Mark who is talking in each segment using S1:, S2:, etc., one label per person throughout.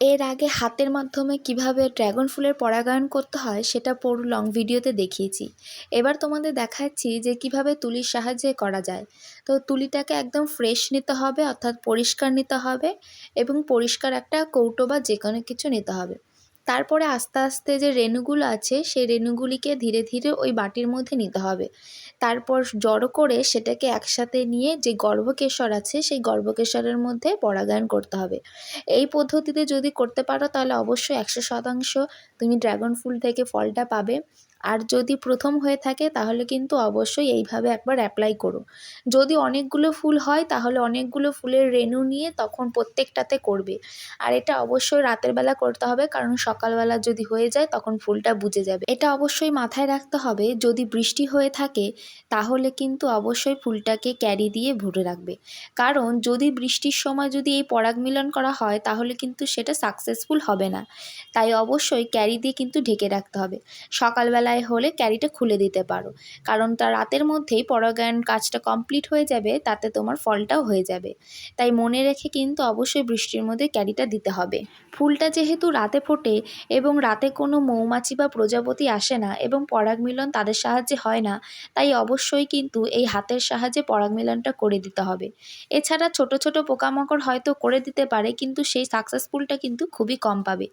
S1: এর আগে হাতের মাধ্যমে কীভাবে ড্র্যাগন ফুলের পরাগায়ন করতে হয় সেটা পুরো লং ভিডিওতে দেখিয়েছি। এবার তোমাদের দেখাচ্ছি যে কীভাবে তুলির সাহায্যে করা যায়। তো তুলিটাকে একদম ফ্রেশ নিতে হবে, অর্থাৎ পরিষ্কার নিতে হবে এবং পরিষ্কার একটা কৌটো বা যে কোনো কিছু নিতে হবে। তারপরে আস্তে আস্তে যে রেণুগুলো আছে, সেই রেণুগুলিকে ধীরে ধীরে ওই বাটির মধ্যে নিতে হবে। তারপর জড়ো করে সেটাকে একসাথে নিয়ে যে গর্ভকেশর আছে, সেই গর্ভকেশরের মধ্যে পরাগায়ন করতে হবে। এই পদ্ধতিতে যদি করতে পারো, তাহলে অবশ্যই একশো শতাংশ তুমি ড্রাগন ফুল থেকে ফলটা পাবে। আর যদি প্রথম হয়ে থাকে, তাহলে কিন্তু অবশ্যই এইভাবে একবার অ্যাপ্লাই করো। যদি অনেকগুলো ফুল হয়, তাহলে অনেকগুলো ফুলের রেণু নিয়ে তখন প্রত্যেকটাতে করবে। আর এটা অবশ্যই রাতের বেলা করতে হবে, কারণ সকালবেলা যদি হয়ে যায় তখন ফুলটা বুঝে যাবে। এটা অবশ্যই মাথায় রাখতে হবে, যদি বৃষ্টি হয়ে থাকে তাহলে কিন্তু অবশ্যই ফুলটাকে ক্যারি দিয়ে ভরে রাখবে। কারণ যদি বৃষ্টির সময় যদি এই পরাগ মিলন করা হয় তাহলে কিন্তু সেটা সাকসেসফুল হবে না। তাই অবশ্যই ক্যারি দিয়ে কিন্তু ঢেকে রাখতে হবে। সকালবেলায় হলে ক্যারিটা খুলে দিতে পারো। কারণ তার রাতের মধ্যেই পরাগায়ন কাজটা কমপ্লিট হয়ে যাবে, তাতে তোমার ফলটাও হয়ে যাবে। তাই মনে রেখে কিন্তু অবশ্যই বৃষ্টির মধ্যে ক্যারিটা দিতে হবে। ফুলটা যেহেতু রাতে ফোটে এবং রাতে কোনো মৌমাছি বা প্রজাপতি আসে না এবং পরাগ মিলন তাদের সাহায্যে হয় না, তাই অবশ্যই কিন্তু এই হাতের সাহায্যে পরাগ মিলনটা করে দিতে হবে। এছাড়া ছোট ছোট পোকামাকড় হয়তো করে দিতে পারে, কিন্তু সেই সাকসেসফুলটা কিন্তু খুবই কম পাবে।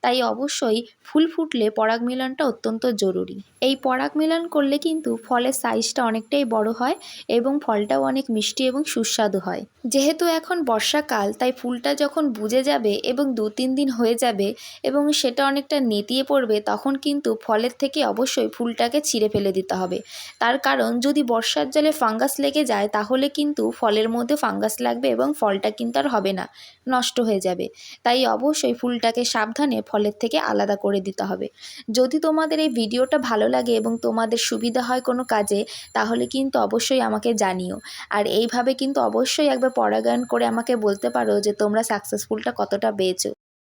S1: তাই অবশ্যই ফুল ফুটলে পরাগ মিলনটা অত্যন্ত জরুরি। এই পরাগ মিলন করলে কিন্তু ফলের সাইজটা অনেকটাই বড় হয় এবং ফলটাও অনেক মিষ্টি এবং সুস্বাদু হয়। যেহেতু এখন বর্ষাকাল, তাই ফুলটা যখন বুজে যাবে এবং দু তিন দিন হয়ে যাবে এবং সেটা অনেকটা নেতিয়ে পড়বে, তখন কিন্তু ফলের থেকে অবশ্যই ফুলটাকে ছিঁড়ে ফেলে দিতে হবে। তার কারণ, যদি বর্ষার জলে ফাঙ্গাস লেগে যায়, তাহলে কিন্তু ফলের মধ্যে ফাঙ্গাস লাগবে এবং ফলটা কিন্তু আর হবে না, নষ্ট হয়ে যাবে। তাই অবশ্যই ফুলটাকে সাবধানে ফলের থেকে আলাদা করে দিতে হবে। যদি তোমাদের এই ভিডিওটা ভালো লাগে এবং তোমাদের সুবিধা হয় কোনো কাজে, তাহলে কিন্তু অবশ্যই আমাকে জানিও। আর এইভাবে কিন্তু অবশ্যই একবার পরাগায়ন করে আমাকে বলতে পারো যে তোমরা সাকসেসফুলটা কতটা পেয়েছ।